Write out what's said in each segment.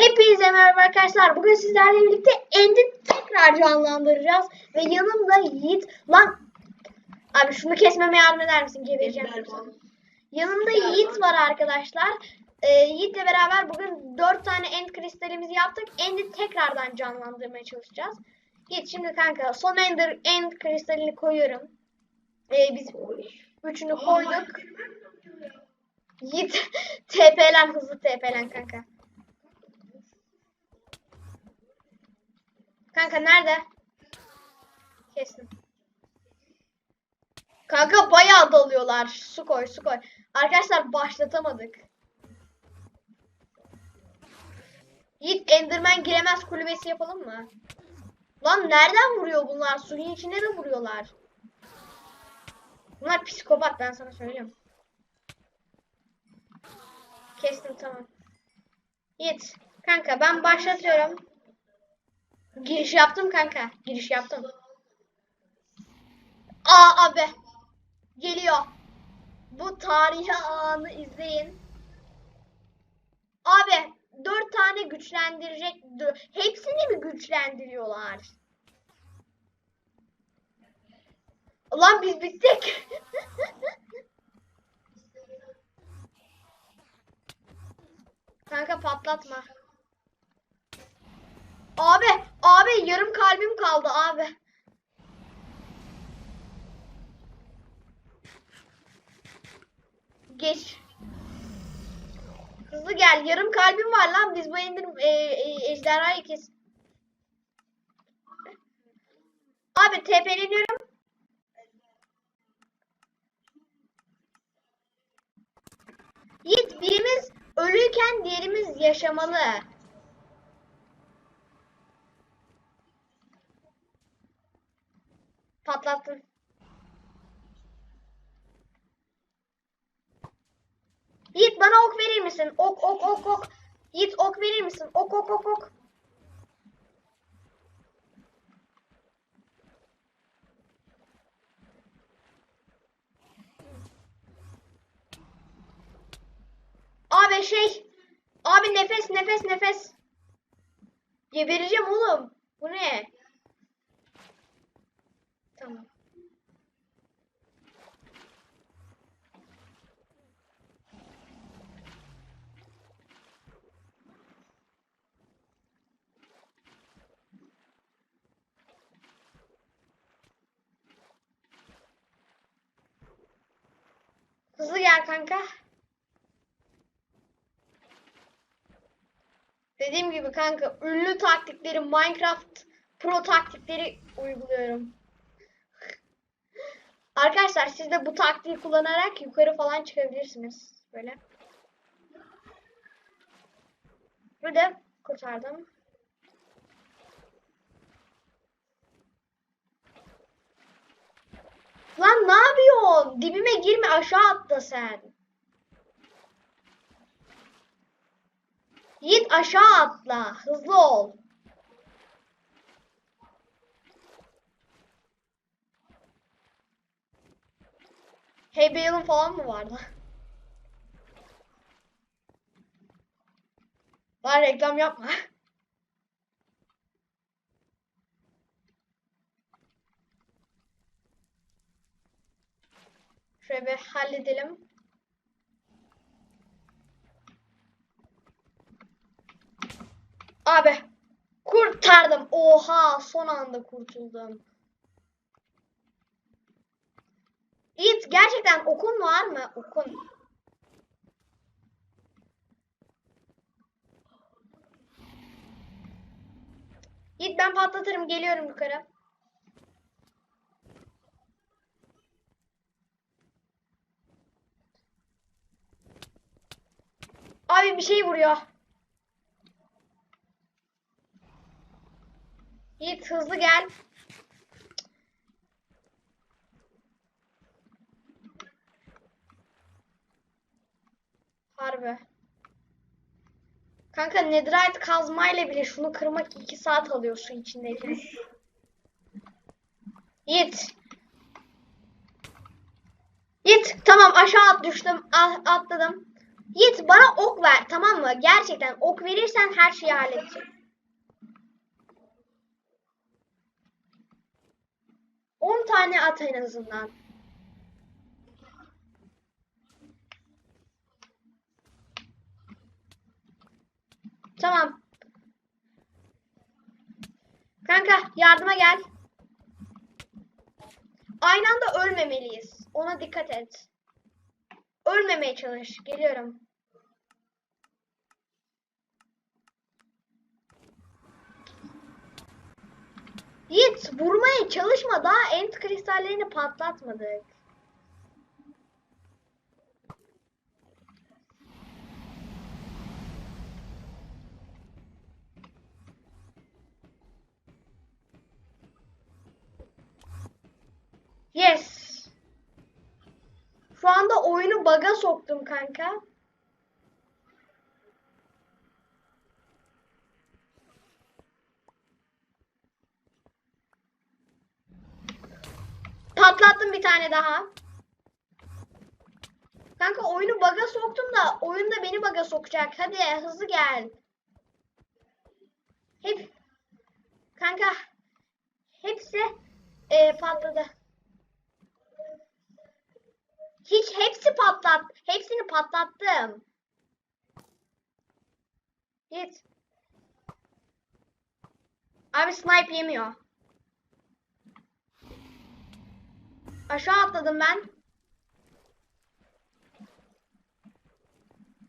Hepinize merhaba arkadaşlar. Bugün sizlerle birlikte End'i tekrar canlandıracağız. Ve yanımda Yiğit. Lan abi şunu kesmeme yardım eder misin? Gebereceğim. Yanımda Eder Yiğit var arkadaşlar. Ee, Yiğit'le beraber bugün 4 tane End kristalimizi yaptık. End'i tekrardan canlandırmaya çalışacağız. Yiğit şimdi kanka son Ender End kristalini koyuyorum. Ee, biz üçünü koyduk. Yiğit TP'len hızlı TP'len kanka. Kanka nerede? Kestim. Kanka bayağı dalıyorlar. Su koy su koy. Arkadaşlar başlatamadık. Yiğit Enderman giremez kulübesi yapalım mı? Lan nereden vuruyor bunlar? Suyun içine de vuruyorlar. Bunlar psikopat ben sana söyleyeyim. Kestim tamam. Yiğit kanka ben başlatıyorum. Giriş yaptım kanka. Giriş yaptım. Aa abi. Geliyor. Bu tarihi anı izleyin. Abi dört tane güçlendirecek. Hepsini mi güçlendiriyorlar? Ulan biz bittik. Kanka patlatma. Abi, abi yarım kalbim kaldı abi. Geç. Hızlı gel. Yarım kalbim var lan. Biz bu ender e, e, ejderhayı kes. Abi TP'leniyorum. Yiğit birimiz ölüyken diğerimiz yaşamalı. Patlattın. Yiğit bana ok verir misin? Ok ok ok ok. Yiğit ok verir misin? Ok ok ok ok. Abi şey. Abi nefes nefes nefes. Gebereceğim oğlum. Bu ne? Tamam. Hızlı gel kanka. Dediğim gibi kanka ünlü taktikleri Minecraft Pro taktikleri uyguluyorum. Arkadaşlar siz de bu taktiği kullanarak yukarı falan çıkabilirsiniz. Böyle. Burada kurtardım. Lan ne yapıyorsun? Dibime girme aşağı atla sen. Yiğit aşağı atla. Hızlı ol. Hey Bale'ın falan mı vardı? Lan reklam yapma. Şöyle bir halledelim. Abi kurtardım. Oha son anda kurtuldum. Yiğit gerçekten okun var mı? Okun. Yiğit ben patlatırım geliyorum yukarı. Abi bir şey vuruyor. Yiğit hızlı gel. Harbi. Kanka netherite kazmayla bile şunu kırmak 2 saat alıyor su içindeyken. Yiğit. Yiğit tamam aşağı at düştüm. A- atladım. Yiğit bana ok ver tamam mı? Gerçekten ok verirsen her şeyi halledeceğim. 10 tane at en azından. Tamam. Kanka yardıma gel. Aynı anda ölmemeliyiz. Ona dikkat et. Ölmemeye çalış. Geliyorum. Yiğit vurmaya çalışma. Daha end kristallerini patlatmadık. Yes. Şu anda oyunu baga soktum kanka. Patlattım bir tane daha. Kanka oyunu baga soktum da oyun da beni baga sokacak. Hadi hızlı gel. Hep kanka hepsi e, patladı. Hiç hepsi patlat. Hepsini patlattım. Git. Abi snipe yemiyor. Aşağı atladım ben.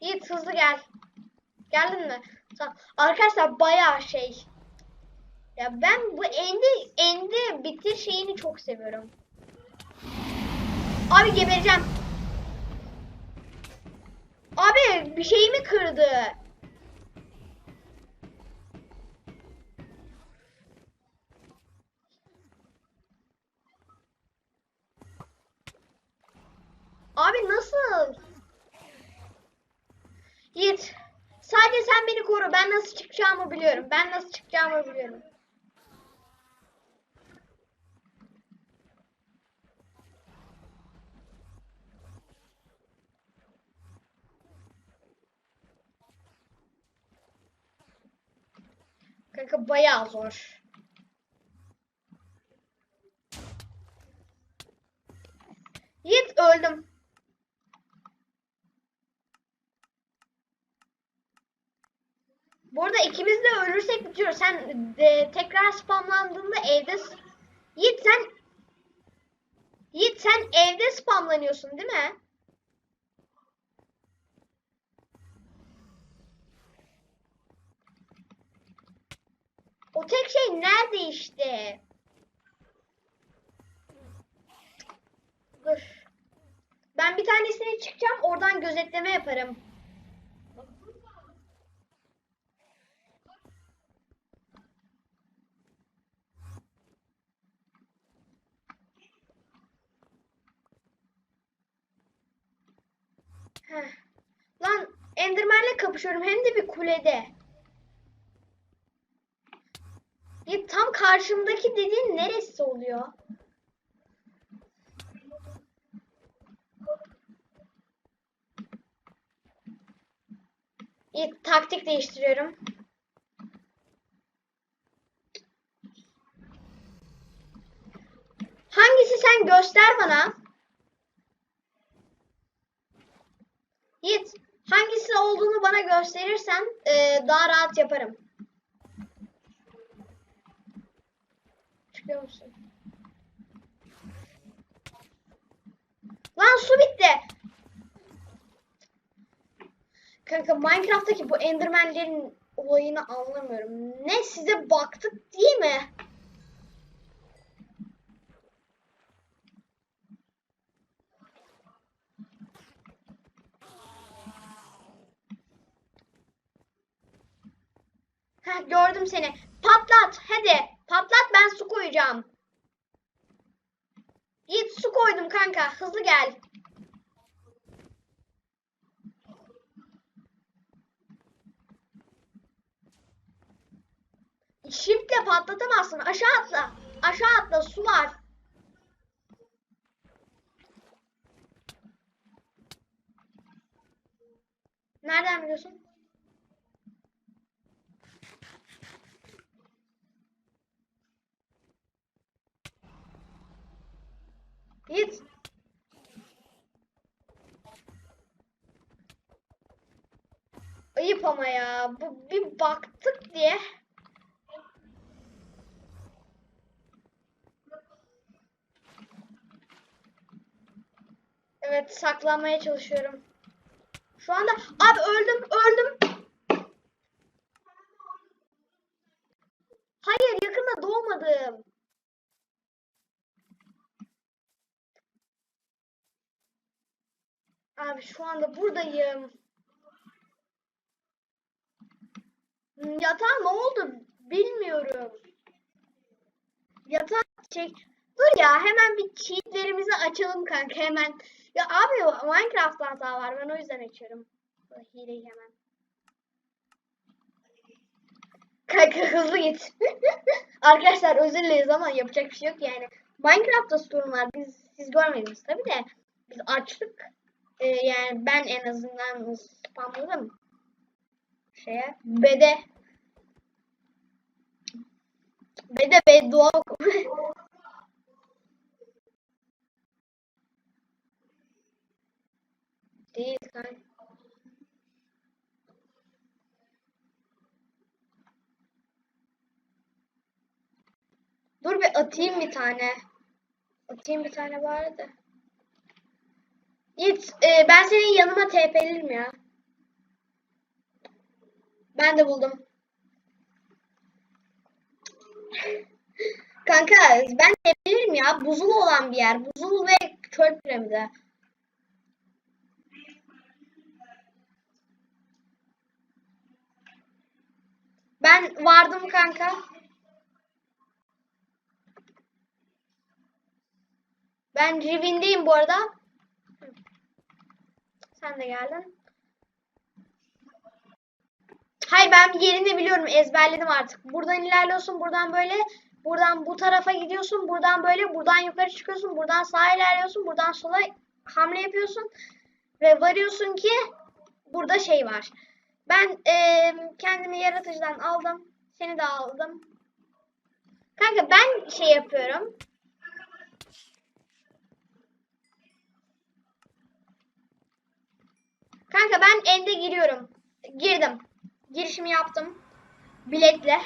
Yiğit hızlı gel. Geldin mi? Tamam. Arkadaşlar bayağı şey. Ya ben bu endi endi bitir şeyini çok seviyorum. Abi gebereceğim. Abi bir şeyimi kırdı. Abi nasıl? Yiğit. Sadece sen beni koru. Ben nasıl çıkacağımı biliyorum. Ben nasıl çıkacağımı biliyorum. Kanka bayağı zor. Yiğit öldüm. Bu arada ikimiz de ölürsek bitiyor. Sen e, tekrar spamlandığında evde... Yiğit sen... Yiğit sen evde spamlanıyorsun değil mi? O tek şey nerede işte? Dur. Ben bir tanesine çıkacağım. Oradan gözetleme yaparım. Heh. Lan Enderman'le kapışıyorum hem de bir kulede. Ya tam karşımdaki dediğin neresi oluyor? İyi, taktik değiştiriyorum. Hangisi sen göster bana. Yiğit, hangisi olduğunu bana gösterirsen eee, daha rahat yaparım. Çıkıyor musun? Lan su bitti. Kanka Minecraft'taki bu Enderman'lerin olayını anlamıyorum. Ne size baktık değil mi? Heh, gördüm seni. Patlat hadi. Patlat ben su koyacağım. Git su koydum kanka. Hızlı gel. Shift'le patlatamazsın. Aşağı atla. Aşağı atla. Su var. Nereden biliyorsun? Git. Ayıp ama ya. Bu bir baktık diye. Evet saklanmaya çalışıyorum. Şu anda abi öldüm öldüm. Hayır yakında doğmadım. Abi şu anda buradayım. Yatağa ne oldu bilmiyorum. Yatağa çek. Dur ya hemen bir cheatlerimizi açalım kanka hemen. Ya abi Minecraft'ta hata var ben o yüzden açıyorum. Hileyi hemen. Kanka hızlı git. Arkadaşlar özür dileriz ama yapacak bir şey yok yani. Minecraft'ta sorun var. Biz siz görmediniz tabi de biz açtık. Ee, yani ben en azından spamladım. Şeye bede bede beddua Değil kanka. Dur bir atayım bir tane. Atayım bir tane de. Yiğit e, ben senin yanıma TP'lerim ya. Ben de buldum. Kanka ben TP'lerim ya. Buzul olan bir yer. Buzul ve çöl piramidi. Ben vardım kanka. Ben Riven'deyim bu arada. Sen de geldin. Hayır ben yerini biliyorum. Ezberledim artık. Buradan ilerliyorsun. Buradan böyle. Buradan bu tarafa gidiyorsun. Buradan böyle. Buradan yukarı çıkıyorsun. Buradan sağa ilerliyorsun. Buradan sola hamle yapıyorsun. Ve varıyorsun ki burada şey var. Ben eee, kendimi yaratıcıdan aldım. Seni de aldım. Kanka ben şey yapıyorum. Kanka ben ende giriyorum. Girdim. Girişimi yaptım. Biletle.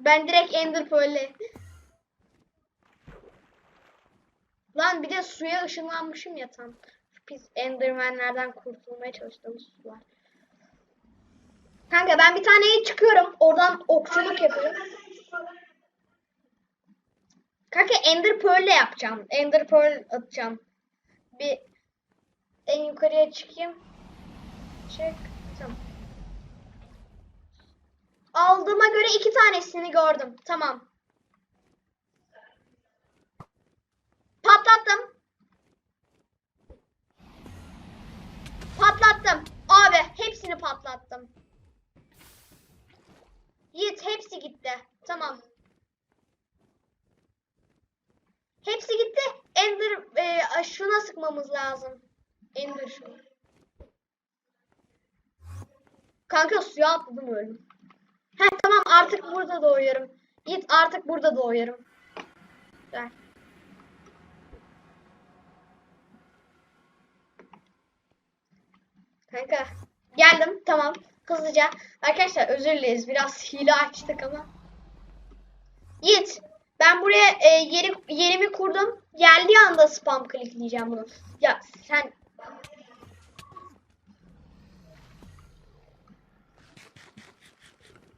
Ben direkt Ender Pearl'le. Lan bir de suya ışınlanmışım ya tam. Pis Enderman'lerden kurtulmaya çalıştığımız sular. Kanka ben bir taneye çıkıyorum. Oradan okçuluk yapıyorum. Kanka Ender Pearl'le yapacağım. Ender Pearl atacağım. Bir en yukarıya çıkayım. Çıktım. Aldığıma göre iki tanesini gördüm. Tamam. Patlattım. Patlattım. Abi hepsini patlattım. Yiğit hepsi gitti. Tamam. Hepsi gitti. Ender e, şuna sıkmamız lazım. Ender şunu. Kanka suya atladım öldüm. He tamam artık burada doğuyorum. Git artık burada doğuyorum. Gel. Kanka geldim tamam hızlıca. Arkadaşlar özür dileriz biraz hile açtık ama. Yiğit ben buraya e, yeri, yerimi kurdum. Geldiği anda spam klikleyeceğim bunu. Ya sen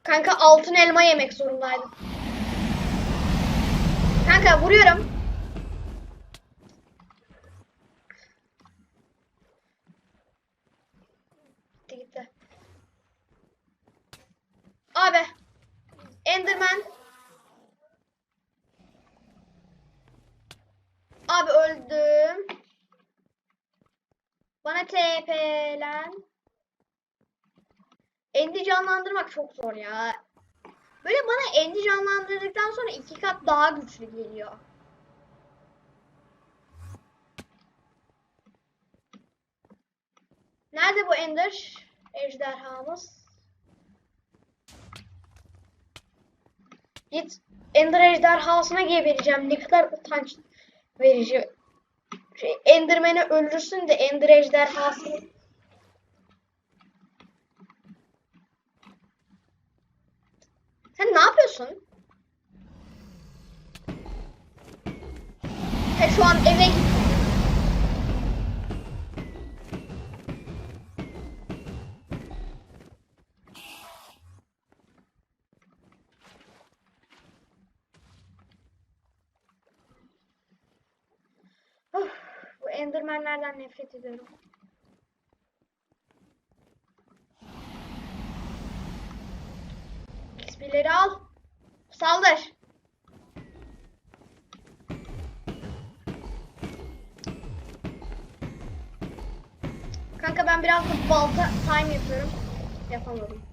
Kanka altın elma yemek zorundaydım. Kanka vuruyorum. çok zor ya. Böyle bana endi canlandırdıktan sonra iki kat daha güçlü geliyor. Nerede bu ender? Ejderhamız. Git ender ejderhasına gebereceğim. Ne kadar utanç verici. Şey, Enderman'e öldürsün de ender ejderhasını Sen ne yapıyorsun? He şu an eve git. Bu endermenlerden nefret ediyorum. XP'leri al. Saldır. Kanka ben biraz da balta time yapıyorum. Yapamadım.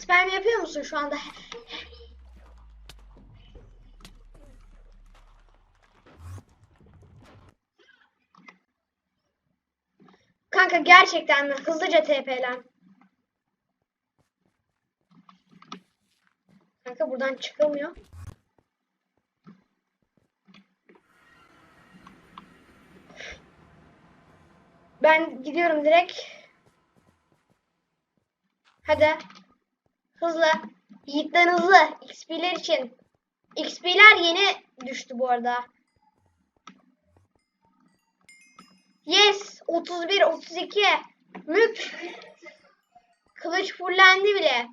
Spam yapıyor musun şu anda? Kanka gerçekten mi? Hızlıca TP'len. Kanka buradan çıkılmıyor. Ben gidiyorum direkt. Hadi. Hızlı. Yiğitten hızlı. XP'ler için. XP'ler yeni düştü bu arada. Yes. 31, 32. Mük. Kılıç fullendi bile.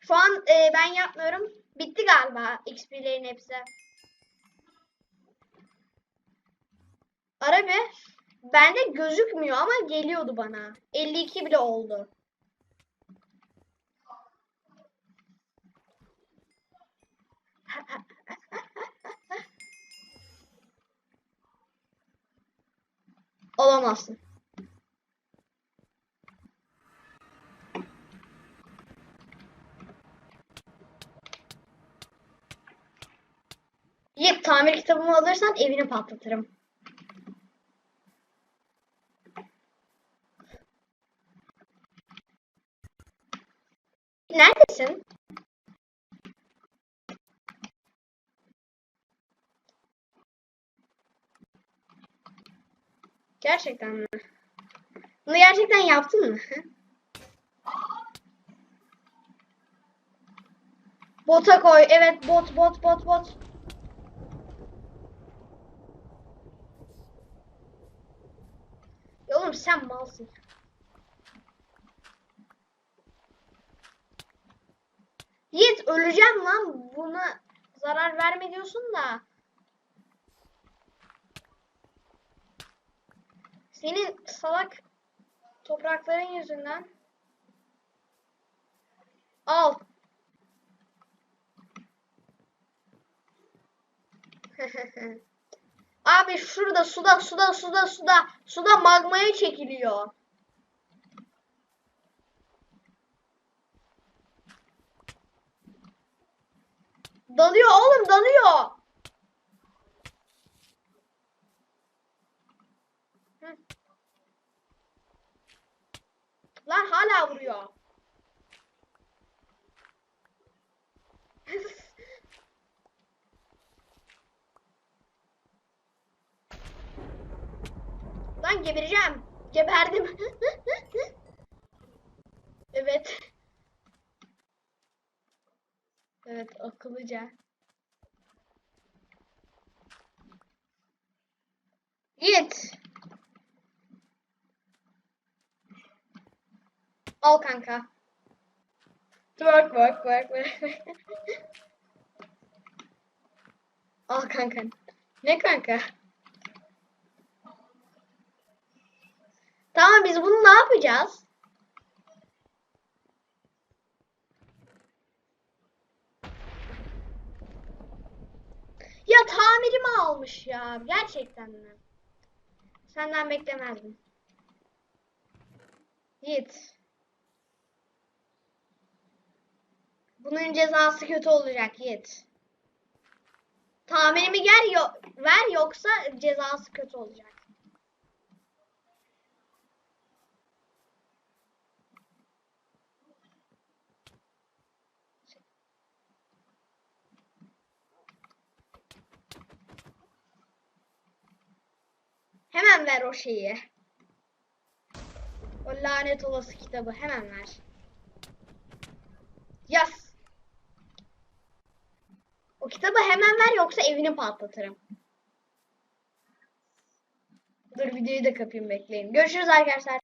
Şu an e, ben yapmıyorum. Bitti galiba XP'lerin hepsi. Ara bir. Bende gözükmüyor ama geliyordu bana. 52 bile oldu. Olamazsın. Yiğit tamir kitabımı alırsan evini patlatırım. Gerçekten mi? Bunu gerçekten yaptın mı? Bota koy. Evet bot bot bot bot. Ya oğlum sen malsın. Yiğit öleceğim lan. Buna zarar verme diyorsun da. Senin salak toprakların yüzünden. Al. Abi şurada suda suda suda suda suda magmaya çekiliyor. Dalıyor oğlum dalıyor. Hı. Lan hala vuruyor. Lan gebereceğim. Geberdim. evet. Evet akıllıca. Yiğit. Al kanka. Work work work work. Al kanka. Ne kanka? Tamam biz bunu ne yapacağız? Ya tamirimi almış ya. Gerçekten mi? Senden beklemezdim. Yiğit. Bunun cezası kötü olacak Yiğit. Tamirimi gel yo ver yoksa cezası kötü olacak. Hemen ver o şeyi. O lanet olası kitabı hemen ver. Yaz. O kitabı hemen ver yoksa evini patlatırım. Dur videoyu da kapayım bekleyin. Görüşürüz arkadaşlar.